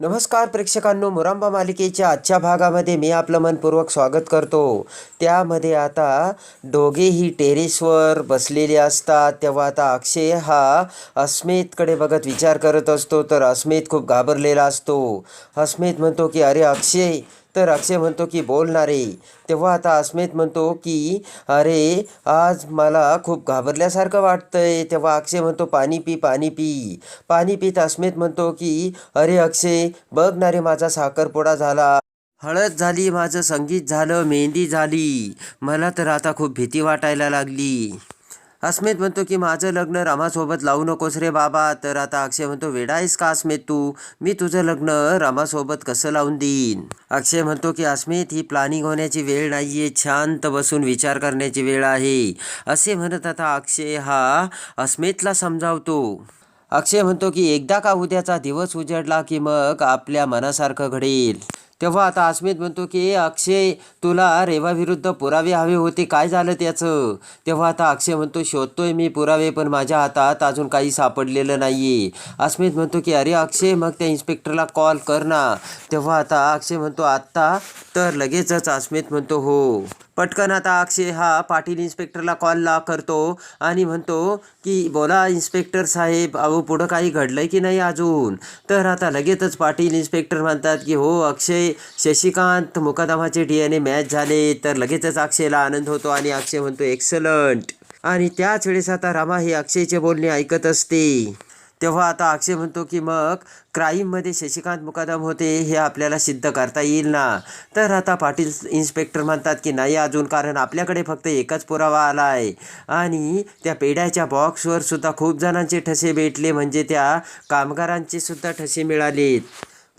नमस्कार प्रेक्षकांनो मुरांबा मालिकेच्या आजच्या भागामध्ये मी आपलं मनपूर्वक स्वागत करतो. त्यामध्ये आता दोघेही टेरेसवर बसलेले असतात. तेव्हा आता अक्षय हा अस्मितकडे बघत विचार करत असतो. तर अस्मित खूप घाबरलेला असतो. अस्मित म्हणतो की अरे अक्षय तर अक्षय म्हणतो की बोलणारे तेव्हा आता अस्मित म्हणतो की अरे आज मला खूप घाबरल्यासारखं वाटतंय. तेव्हा अक्षय म्हणतो पाणी पी पाणी पी. पाणी पित अस्मित म्हणतो की अरे अक्षय बघ ना रे माझा साखरपुडा झाला. हळद झाली माझं संगीत झालं मेहंदी झाली. मला तर आता खूप भीती वाटायला लागली. अस्मित म्हणतो की माझं लग्न रामासोबत लावू नकोस रे बाबा. तर आता अक्षय म्हणतो वेडा आहेस का अस्मित तू? मी तुझं लग्न रामासोबत कसं लावून देईन? अक्षय म्हणतो की अस्मित ही प्लॅनिंग होण्याची वेळ नाही आहे शांत बसून विचार करण्याची वेळ आहे. असे म्हणत आता अक्षय हा अस्मितला समजावतो. अक्षय म्हणतो की एकदा का उद्याचा दिवस उजडला की मग आपल्या मनासारखं घडेल. तेव्हा आता अस्मित म्हणतो की अक्षय तुला रेवाविरुद्ध पुरावे हवे होते. काय झालं त्याचं? तेव्हा आता अक्षय म्हणतो शोधतोय मी पुरावे पण माझ्या हातात अजून काही सापडलेलं नाही अस्मित म्हणतो की अरे अक्षय मग त्या इन्स्पेक्टरला कॉल कर ना. तेव्हा आता अक्षय म्हणतो आत्ता तर लगेचच. अस्मित म्हणतो हो. पटकन आता अक्षय हा पाटील इन्स्पेक्टरला कॉल ला करतो आणि म्हणतो की बोला इन्स्पेक्टर साहेब अहो पुढं काही घडलं की नाही अजून? तर आता लगेचच पाटील इन्स्पेक्टर म्हणतात की हो अक्षय शशिकांत मुकादमाचे डी एन ए मॅच झाले. तर लगेचच अक्षयला आनंद होतो आणि अक्षय म्हणतो एक्सलंट आणि त्याच वेळेस आता रमा हे अक्षयचे बोलणे ऐकत असते. तेव्हा आता अक्षय म्हणतो की मग क्राईममध्ये शशिकांत मुकादम होते हे आपल्याला सिद्ध करता येईल ना? तर आता पाटील इन्स्पेक्टर म्हणतात की नाही अजून कारण आपल्याकडे फक्त एकच पुरावा आला आहे आणि त्या पेढ्याच्या बॉक्सवर सुद्धा खूप जणांचे ठसे भेटले म्हणजे त्या कामगारांचे सुद्धा ठसे मिळालेत.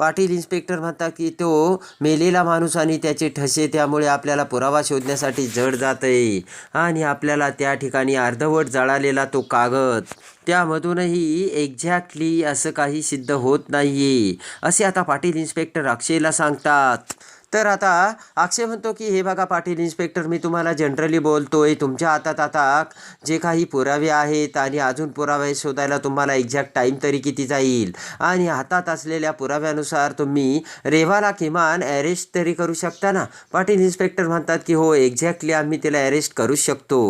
पाटील इन्स्पेक्टर म्हणतात की तो मेलेला माणूस आणि त्याचे ठसे त्यामुळे आपल्याला पुरावा शोधण्यासाठी जड जात आहे आणि आपल्याला त्या ठिकाणी अर्धवट जळालेला तो कागद. त्यामधूनही एक्झॅक्टली असं काही सिद्ध होत नाही असे आता पाटील इन्स्पेक्टर अक्षयला सांगतात. तर आता अक्षय म्हणतो की हे बघा पाटील इन्स्पेक्टर मी तुम्हाला जनरली बोलतोय. तुमच्या हातात आता जे काही पुरावे आहेत आणि अजून पुरावे शोधायला तुम्हाला एक्झॅक्ट टाईम तरी किती जाईल? आणि हातात असलेल्या पुराव्यानुसार तुम्ही रेवाला किमान अरेस्ट तरी करू शकता ना? पाटील इन्स्पेक्टर म्हणतात की हो एक्झॅक्टली आम्ही तिला अरेस्ट करू शकतो.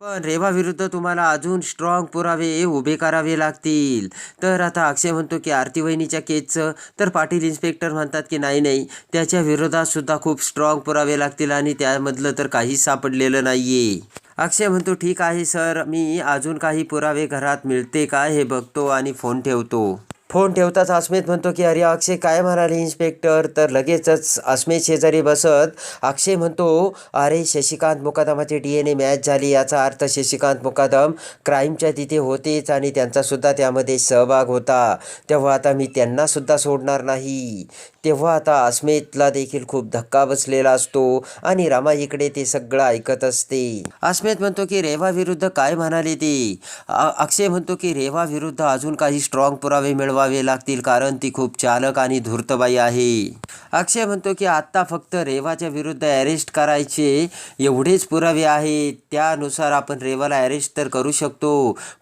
पण रेवा विरुद्ध तुम्हाला अजून स्ट्रॉंग पुरावे उभे करावे लागतील. तर आता अक्षय म्हणतो की आरती वहिनीच्या केसचं तर पाटील इन्स्पेक्टर म्हणतात की नाही नाही. त्याच्या विरोधात सुद्धा खूप स्ट्रॉंग पुरावे लागतील आणि त्यामधलं तर काहीच सापडलेलं नाहीये. अक्षय म्हणतो ठीक आहे सर. मी अजून काही पुरावे घरात मिळते का? हे बघतो आणि फोन ठेवतो. फोन ठेवताच अस्मित म्हणतो की अरे अक्षय काय म्हणाले इन्स्पेक्टर तर लगेचच अस्मित शेजारी बसत अक्षय म्हणतो अरे शशिकांत मुकादमाची डी एन ए मॅच झाली याचा अर्थ शशिकांत मुकादम क्राईमच्या तिथे होतेच आणि त्यांचा सुद्धा त्यामध्ये सहभाग होता. तेव्हा आता मी त्यांना सुद्धा सोडणार नाही. तेव्हा आता अस्मितला देखील खूप धक्का बसलेला असतो आणि रामा इकडे ते सगळं ऐकत असते. अस्मित म्हणतो की रेवा विरुद्ध काय म्हणाले ते? अक्षय म्हणतो की रेवा विरुद्ध अजून काही स्ट्रॉंग पुरावे मिळवावे लागतील कारण ती खूप चालक आणि धूर्तबाई आहे. अक्षय म्हणतो की आत्ता फक्त रेवाच्या विरुद्ध अरेस्ट करायचे एवढेच पुरावे आहेत. त्यानुसार आपण रेवाला अरेस्ट तर करू शकतो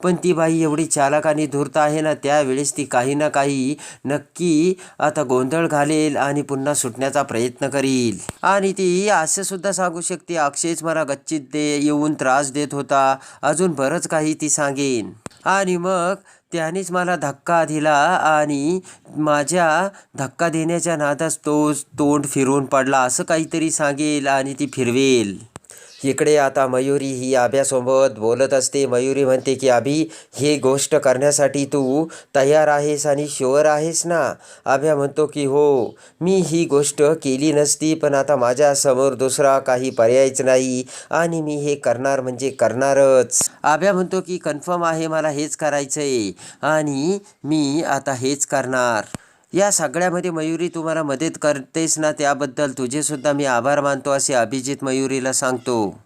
पण ती बाई एवढी चालक आणि धूर्त आहे ना त्यावेळेस ती काही ना काही नक्की आता गोंधळ घालेल आणि पुन्हा सुटण्याचा प्रयत्न करील. आणि ती असं सुद्धा सांगू शकते अक्षयच मला गच्चीत दे येऊन त्रास देत होता. अजून बरंच काही ती सांगेन. आणि मग त्यानेच मला धक्का दिला आणि माझ्या धक्का देण्याच्या नादात तो तोंड फिरून पडला. असं काहीतरी सांगेल आणि ती फिरवेल. इकडे आता मयुरी ही आभ्यासोबत बोलत असते. मयुरी म्हणते की अभि हे गोष्ट करण्यासाठी तू तयार आहेस आणि शुअर आहेस ना? आभ्या म्हणतो की हो मी ही गोष्ट केली नसती पण आता माझ्यासमोर दुसरा काही पर्यायच नाही आणि मी हे करणार म्हणजे करणारच. आभ्या म्हणतो की कन्फर्म आहे मला हेच करायचं आहे आणि मी आता हेच करणार. या सगळ्यामध्ये मयुरी तुम्हाला मदत करतेस ना त्याबद्दल. तुझे सुद्धा मी आभार मानतो असे अभिजित मयुरीला सांगतो.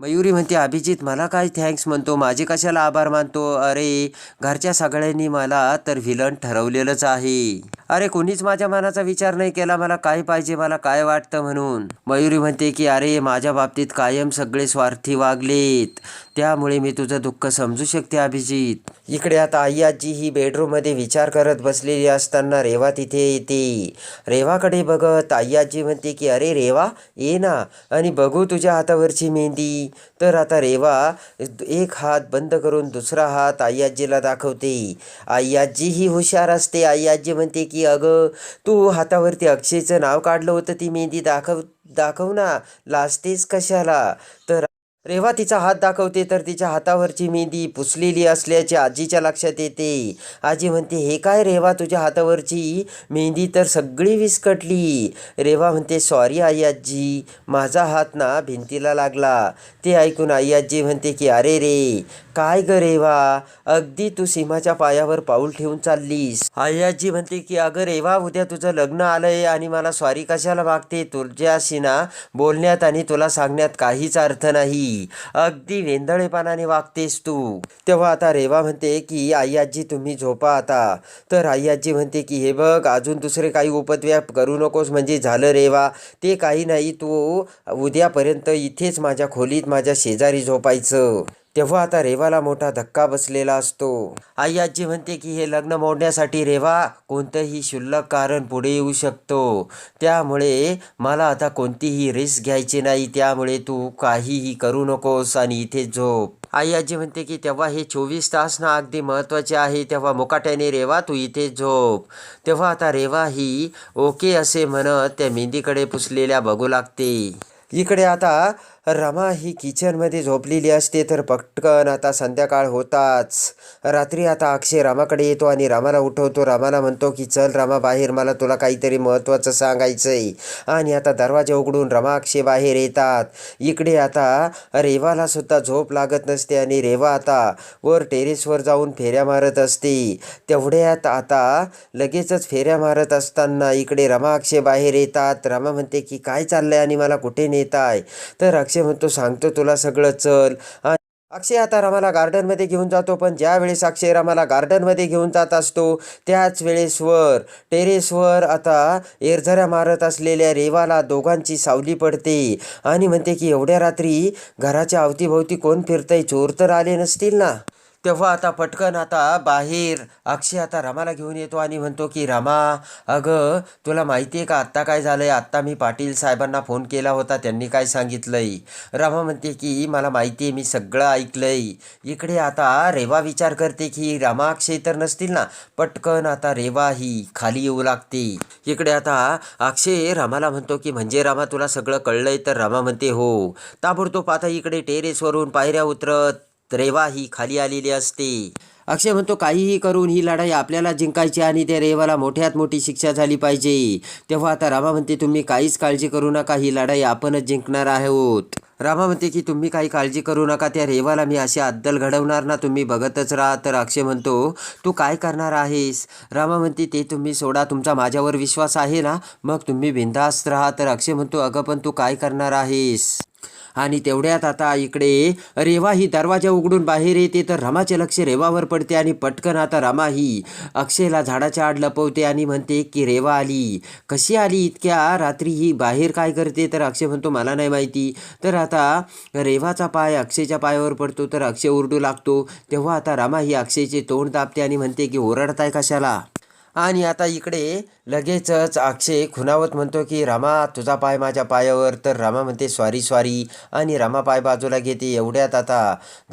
मयुरी म्हणते अभिजित मला काय थँक्स म्हणतो? माझे कशाला आभार मानतो? अरे घरच्या सगळ्यांनी मला तर व्हिलन ठरवलेलंच आहे. अरे कोणीच माझ्या मनाचा विचार नाही केला. मला काय पाहिजे? मला काय वाटतं? म्हणून मयुरी म्हणते की अरे माझ्या बाबतीत कायम सगळे स्वार्थी वागलेत. त्यामुळे मी तुझं दुःख समजू शकते अभिजित. इकडे आता आई आजी ही बेडरूममध्ये विचार करत बसलेली असताना रेवा तिथे येते. रेवाकडे बघत आई आजी म्हणते की अरे रेवा ये ना आणि बघू तुझ्या हातावरची मेहंदी. तर आता रेवा एक हात बंद करून दुसरा हात आई आजीला दाखवते. आई आजी ही हुशार असते. आई आजी म्हणते की अगं तू हातावरती अक्षयचं नाव काढलं होतं ती मेहंदी दाखव दाखव ना. लाजतेच कशाला? तर रेवा तिचा हात दाखवते तर तिच्या हातावरची मेहंदी पुसलेली असल्याचे आजीच्या लक्षात येते. आजी म्हणते हे काय रेवा तुझ्या हातावरची मेहंदी तर सगळी विस्कटली. रेवा म्हणते सॉरी आई आजी माझा हात ना भिंतीला लागला. ते ऐकून आई आजी म्हणते की अरे रे काय ग रेवा? अगदी तू सीमाच्या पायावर पाऊल ठेवून चाललीस. आयाजी म्हणते की अगं रेवा उद्या तुझं लग्न आलंय आणि मला सॉरी कशाला मागते? तुझ्याशी ना बोलण्यात आणि तुला सांगण्यात काहीच अर्थ नाही. अगदी वेंदळेपणाने वागतेस तू. तेव्हा आता रेवा म्हणते की आई आजी तुम्ही झोपा आता. तर आई आजी म्हणते की हे बघ अजून दुसरे काही उपद्व्याप करू नकोस म्हणजे झालं रेवा. ते काही नाही तू उद्यापर्यंत इथेच माझ्या खोलीत माझ्या शेजारी झोपायचं. तेव्हा आता रेवाला मोठा धक्का बसलेला असतो. आई आजी म्हणते की हे लग्न मोडण्यासाठी रेवा कोणतंही शुल्लक कारण पुढे येऊ शकतो. त्यामुळे मला आता कोणतीही रिस्क घ्यायची नाही. त्यामुळे तू काहीही करू नकोस आणि इथे झोप. आई आजी म्हणते की तेव्हा हे चोवीस तास ना अगदी महत्त्वाचे आहे. तेव्हा मुकाट्याने रेवा तू इथे झोप. तेव्हा आता रेवा ही ओके असे म्हणत त्या मेहंदीकडे पुसलेल्या बघू लागते. इकडे आता रमा ही किचनमध्ये झोपलेली असते तर पटकन आता संध्याकाळ होताच. रात्री आता अक्षय रामाकडे येतो आणि रामाला उठवतो. रामाला म्हणतो की चल रामा बाहेर मला तुला काहीतरी महत्त्वाचं सांगायचं आहे आणि आता दरवाजा उघडून रमा अक्षय बाहेर येतात. इकडे आता रेवाला सुद्धा झोप लागत नसते आणि रेवा आता वर टेरेसवर जाऊन फेऱ्या मारत असते. तेवढ्यात आता लगेचच फेऱ्या मारत असताना इकडे रमा अक्षय बाहेर येतात. रमा म्हणते की काय चाललंय आणि मला कुठे नेताय? तर अक्षय म्हणतो सांगतो तुला सगळं चल. आणि अक्षय आता रामाला गार्डनमध्ये घेऊन जातो पण ज्या वेळेस अक्षय रामाला गार्डनमध्ये घेऊन जात असतो त्याच वेळेसवर टेरेसवर आता एरझऱ्या मारत असलेल्या रेवाला दोघांची सावली पडते आणि म्हणते की एवढ्या रात्री घराच्या अवतीभोवती कोण फिरतंय? चोर तर आले नसतील ना. तेव्हा आता पटकन आता बाहेर अक्षय आता रामाला घेऊन येतो आणि म्हणतो की रामा अगं तुला माहिती आहे का आत्ता काय झालं आहे आत्ता मी पाटील साहेबांना फोन केला होता त्यांनी काय सांगितलंय? रामा म्हणते की मला माहिती आहे मी सगळं ऐकलंय. इकडे आता रेवा विचार करते की रामा अक्षय तर नसतील ना? पटकन आता रेवा ही खाली येऊ लागते. इकडे आता अक्षय रामाला म्हणतो की म्हणजे रामा तुला सगळं कळलंय? तर रामा म्हणते हो. ताबडतोब आता इकडे टेरेसवरून पायऱ्या उतरत रेवा ही खाली आलेली असते. अक्षय म्हणतो काहीही करून ही लढाई आपल्याला जिंकायची आणि त्या रेवाला मोठ्यात मोठी शिक्षा झाली पाहिजे. तेव्हा आता रामा म्हणते तुम्ही काहीच काळजी करू नका ही लढाई आपणच जिंकणार आहोत. रामा म्हणते की तुम्ही काही काळजी करू नका त्या रेवाला मी अशी अद्दल घडवणार ना तुम्ही बघतच राहा. तर अक्षय म्हणतो तू काय करणार आहेस? रामा म्हणते ते तुम्ही सोडा तुमचा माझ्यावर विश्वास आहे ना मग तुम्ही बिंदास्त राहा. तर अक्षय म्हणतो अगं पण तू काय करणार आहेस? आणि तेवढ्यात आता इकडे रेवा ही दरवाजा उघडून बाहेर येते तर रमाचे लक्ष रेवावर पडते आणि पटकन आता रमा ही अक्षयला झाडाच्या आड लपवते आणि म्हणते की रेवा आली. कशी आली इतक्या? रात्री ही बाहेर काय करते? तर अक्षय म्हणतो मला नाही माहिती. तर आता रेवाचा पाय अक्षयच्या पायावर पडतो तर अक्षय ओरडू लागतो. तेव्हा आता रमा ही अक्षयचे तोंड दाबते आणि म्हणते की ओरडताय कशाला? आणि आता इकडे लगेचच अक्षय खुनावत म्हणतो की रामा तुझा पाय माझ्या पायावर. तर रामा म्हणते स्वारी स्वारी आणि रामा पाय बाजूला घेते एवढ्यात आता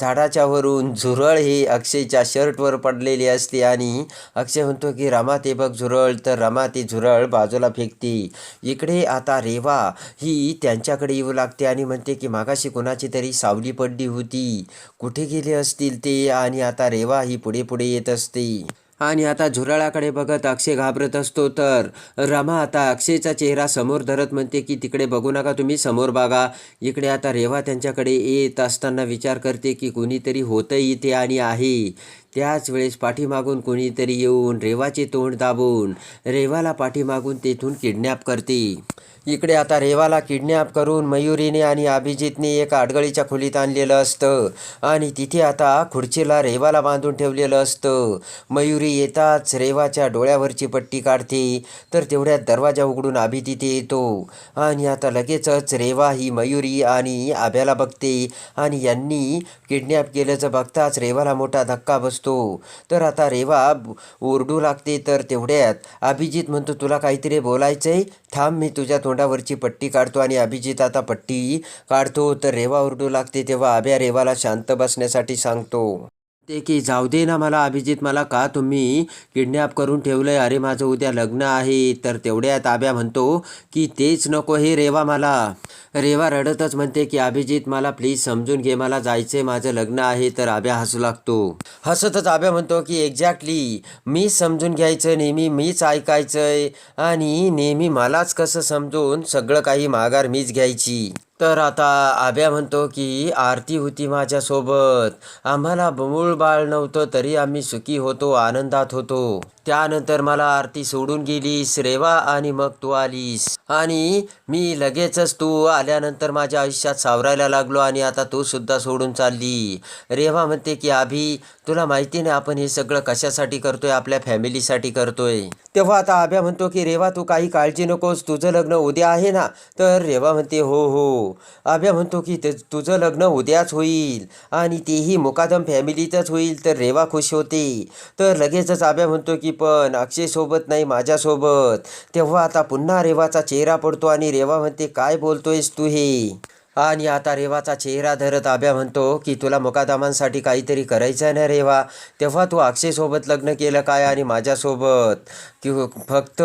झाडाच्या वरून झुरळ हे अक्षयच्या शर्टवर पडलेली असते आणि अक्षय म्हणतो की रामा ते बघ झुरळ. तर रामा ते झुरळ बाजूला फेकते. इकडे आता रेवा ही त्यांच्याकडे येऊ लागते आणि म्हणते की मागाशी कोणाची तरी सावली पडली होती. कुठे गेले असतील ते? आणि आता रेवा ही पुढे पुढे येत असते. आणि आता झुरळाकडे बघत अक्षय घाबरत असतो तर रमा आता अक्षयचा चेहरा समोर धरत म्हणते की तिकडे बघू नका तुम्ही समोर बघा. इकडे आता रेवा त्यांच्याकडे येत असताना विचार करते की कुणीतरी होतं इथे आणि आहे. त्याच वेळेस पाठीमागून कोणीतरी येऊन रेवाचे तोंड दाबून रेवाला पाठीमागून तेथून किडनॅप करते. इकडे आता रेवाला किडनॅप करून मयुरीने आणि अभिजितने एका आडगळीच्या खोलीत आणलेलं असतं आणि तिथे आता खुर्चीला रेवाला बांधून ठेवलेलं असतं. मयुरी येताच रेवाच्या डोळ्यावरची पट्टी काढते तर तेवढ्यात दरवाजा उघडून आभी तिथे येतो आणि आता लगेचच रेवा ही मयुरी आणि आभ्याला बघते आणि यांनी किडनॅप केल्याचं बघताच रेवाला मोठा धक्का बसतो. तर आता रेवा ओरडू लागते तर तेवढ्यात अभिजित म्हणतो तुला काहीतरी बोलायचंय? थांब मी तुझ्या तोंडावरची पट्टी काढतो आणि अभिजित आता पट्टी काढतो. तर रेवा ओरडू लागते तेव्हा अभ्या रेवाला शांत बसण्यासाठी सांगतो. ते की जाऊ दे ना मला अभिजित मला का तुम्ही किडनॅप करून ठेवलंय? अरे माझं उद्या लग्न आहे तर तेवढ्यात ताब्या म्हणतो की तेच नको हे रेवा मला. रेवा रडतच म्हणते की अभिजित मला प्लीज समजून घे मला जायचंय माझं लग्न आहे तर आब्या हसू लागतो. हसतच आब्या म्हणतो की एक्झॅक्टली मीच समजून घ्यायचं नेहमी मीच ऐकायचंय आणि नेहमी मलाच कसं समजून सगळं काही माघार मीच घ्यायची. तर आता आब्या म्हणतो की आरती होती माझ्यासोबत. आम्हाला मूळ बाळ नव्हतं तरी आम्ही सुखी होतो आनंदात होतो. त्यानंतर मला आरती सोडून गेलीस रेवा आणि मग तू आलीस. आणि मी लगेचच तू आल्यानंतर माझ्या आयुष्यात सावरायला लागलो आणि आता तू सुद्धा सोडून चालली. रेवा म्हणते की आभी तुला माहिती नाही आपण हे सगळं कशासाठी करतोय? आपल्या फॅमिलीसाठी करतोय. तेव्हा आता आभ्या म्हणतो की रेवा तू काही काळजी नकोस. तुझं लग्न उद्या आहे ना? तर रेवा म्हणते हो हो. आभ्या म्हणतो की तुझं लग्न उद्याच होईल आणि तेही मुकादम फॅमिलीतच होईल. तर रेवा खुश होते. तर लगेचच आभ्या म्हणतो की पण अक्षय सोबत नाही माझ्यासोबत तेव्हा आता पुन्हा रेवाचा चेहरा पडतो आणि रेवा म्हणते काय बोलतोयस तू हे? आणि आता रेवाचा चेहरा धरत आब्या म्हणतो की तुला मुकादामांसाठी काहीतरी करायचं आहे ना रेवा? तेव्हा तू अक्षयसोबत लग्न केलं काय आणि माझ्यासोबत? की हो, फक्त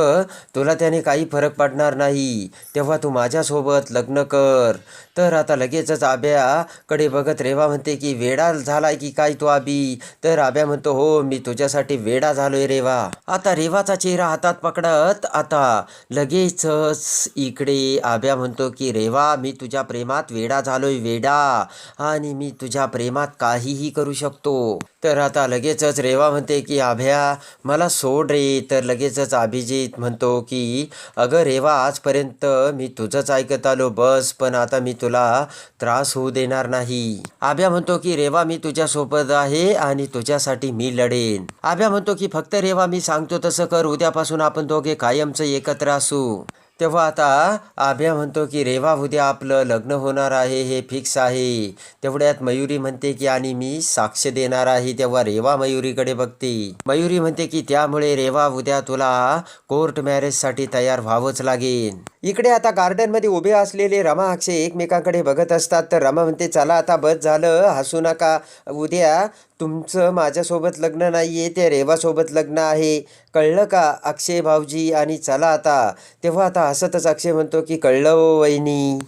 तुला त्याने काही फरक पडणार नाही. तेव्हा तू माझ्यासोबत लग्न कर. तर आता लगेचच आब्याकडे बघत रेवा म्हणते की वेडा झालाय की काय तू आबी? तर आब्या म्हणतो हो मी तुझ्यासाठी वेडा झालोय रेवा. आता रेवाचा चेहरा हातात पकडत आता लगेचच इकडे आब्या म्हणतो की रेवा मी तुझ्या प्रेमात वेडा झालोय वेडा. आणि मी तुझ्या प्रेमात काहीही करू शकतो. तर आता लगेचच रेवा म्हणते की आभ्या मला सोड रे. तर लगेचच अभिजित म्हणतो की अगं रेवा आजपर्यंत मी तुझंच ऐकत आलो बस पण आता मी तुला त्रास होऊ देणार नाही. आभ्या म्हणतो की रेवा मी तुझ्यासोबत आहे आणि तुझ्यासाठी मी लढेन. आभ्या म्हणतो की फक्त रेवा मी सांगतो तसं कर उद्यापासून आपण दोघे कायमचं एकत्र असू. तेव्हा आता आभ्या म्हणतो की रेवा उद्या आपलं लग्न होणार आहे हे फिक्स आहे. तेवढ्यात मयुरी म्हणते की आणि मी साक्ष देणार आहे. तेव्हा रेवा मयुरीकडे बघते. मयुरी म्हणते की त्यामुळे रेवा उद्या तुला कोर्ट मॅरेजसाठी तयार व्हावंच लागेल. इकडे आता गार्डनमध्ये उभे असलेले रमा अक्षय एकमेकांकडे बघत असतात. तर रमा म्हणते चला आता बस झालं हसू नका. उद्या तुमचं माझ्यासोबत लग्न नाही आहे ते रेवासोबत लग्न आहे. कळलं का? अक्षय भाऊजी आणि चला आता. तेव्हा आता हसतच अक्षय म्हणतो की कळलं ओ वहिनी.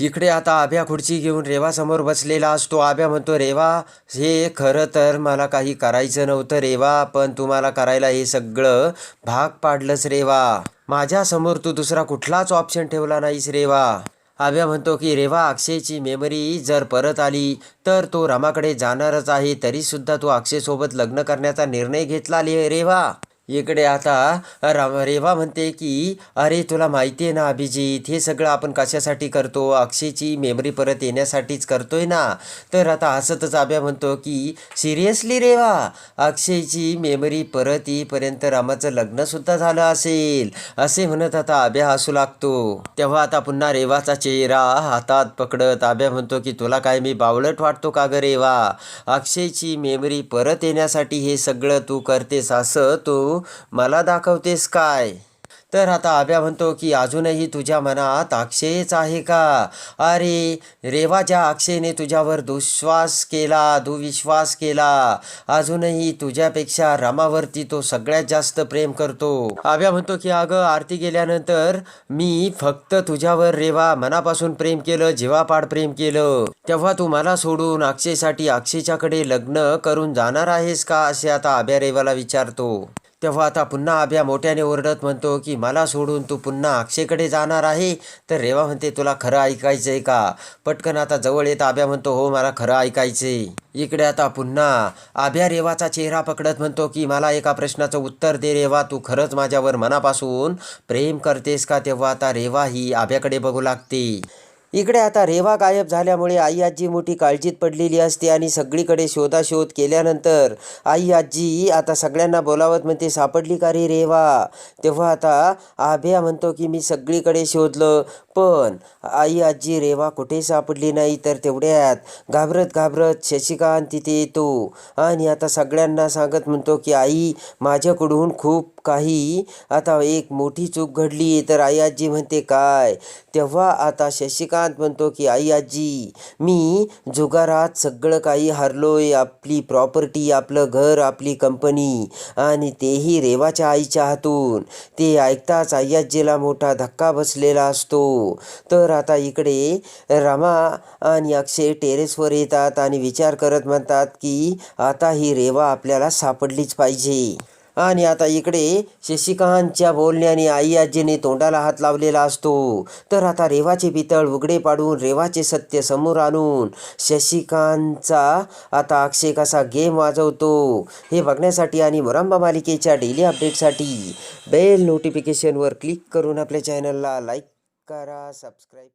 इकडे आता आभ्या खुर्ची घेऊन रेवासमोर बसलेला असतो. आभ्या म्हणतो रेवा हे खरं तर मला काही करायचं नव्हतं रेवा पण तुम्हाला करायला हे सगळं भाग पाडलंच रेवा. माझ्यासमोर तू दुसरा कुठलाच ऑप्शन ठेवला नाहीस रेवा. आभ्या म्हणतो की रेवा अक्षयची मेमरी जर परत आली तर तो रामाकडे जाणारच आहे तरीसुद्धा तो अक्षयसोबत लग्न करण्याचा निर्णय घेतला ले रेवा. इकडे आता राम रेवा म्हणते की अरे तुला माहिती आहे ना अभिजित हे सगळं आपण कशासाठी करतो? अक्षयची मेमरी परत येण्यासाठीच करतोय ना. तर आता हसतच आब्या म्हणतो की सिरियसली रेवा? अक्षयची मेमरी परत येईपर्यंत रामाचं लग्नसुद्धा झालं असेल. असे म्हणत आता आब्या हसू लागतो. तेव्हा आता पुन्हा रेवाचा चेहरा हातात पकडत आब्या म्हणतो की तुला काय मी बावळट वाटतो का ग रेवा? अक्षयची मेमरी परत येण्यासाठी हे सगळं तू करतेस असं तू मला दाखवतेस काय? तर आता आभ्या म्हणतो की अजूनही तुझ्या मनात अक्षयच आहे का? अरे रेवा ज्या अक्षयने तुझ्यावर दुश्वास केला दुविश्वास केला. अजूनही तुझ्यापेक्षा रमावरती तो सगळ्यात जास्त प्रेम करतो. आभ्या म्हणतो की अगं आरती गेल्यानंतर मी फक्त तुझ्यावर रेवा मनापासून प्रेम केलं जीवापाड प्रेम केलं. तेव्हा तू मला सोडून अक्षयसाठी अक्षयच्याकडे लग्न करून जाणार आहेस का? असे आता आभ्या रेवाला विचारतो. तेव्हा आता पुन्हा आभ्या मोठ्याने ओरडत म्हणतो की मला सोडून तू पुन्हा अक्षयकडे जाणार आहे? तर रेवा म्हणते तुला खरं ऐकायचं आहे का? पटकन आता जवळ येत आभ्या म्हणतो हो मला खरं ऐकायचे इकडे आता पुन्हा आभ्या रेवाचा चेहरा पकडत म्हणतो की मला एका प्रश्नाचं उत्तर दे रेवा तू खरंच माझ्यावर मनापासून प्रेम करतेस का? तेव्हा आता रेवा ही आभ्याकडे बघू लागते. इकडे आता रेवा गायब झाल्यामुळे आई आजी मोठी काळजीत पडलेली असते आणि सगळीकडे शोधाशोध केल्यानंतर आई आजी आता सगळ्यांना बोलावत म्हणते सापडली का रे रेवा? तेव्हा आता आभ्या म्हणतो की मी सगळीकडे शोधलं. पण आई आजी रेवा कुठे सापडली नाही तर तेवढ्यात घाबरत घाबरत शशिकांत तिथे येतो. आणि आता सगळ्यांना सांगत म्हणतो की आई माझ्याकडून खूप काही आता एक मोठी चूक घडली तर आई आजी म्हणते काय? तेव्हा आता शशिकांत म्हणतो की आई आजी मी जुगारात सगळं काही हरलोय आपली प्रॉपर्टी आपलं घर आपली कंपनी आणि तेही रेवाच्या आईच्या हातून. ते ऐकताच आई आजीला मोठा धक्का बसलेला असतो. असतो तर आता इकडे रमा आणि अक्षय टेरेसवर येतात आणि विचार करत म्हणतात की आता ही रेवा आपल्याला सापडलीच पाहिजे. आणि आता इकडे शशिकांतच्या बोलण्याने आई आजीने तोंडाला हात लावलेला असतो. तर आता रेवाचे पितळ उघडे पाडून रेवाचे सत्य समोर आणून शशिकांतचा आता अक्षय कसा गेम वाजवतो हे बघण्यासाठी आणि मुरांबा मालिकेच्या डेली अपडेटसाठी बेल नोटिफिकेशनवर क्लिक करून आपल्या चॅनलला लाईक करा सबस्क्राईब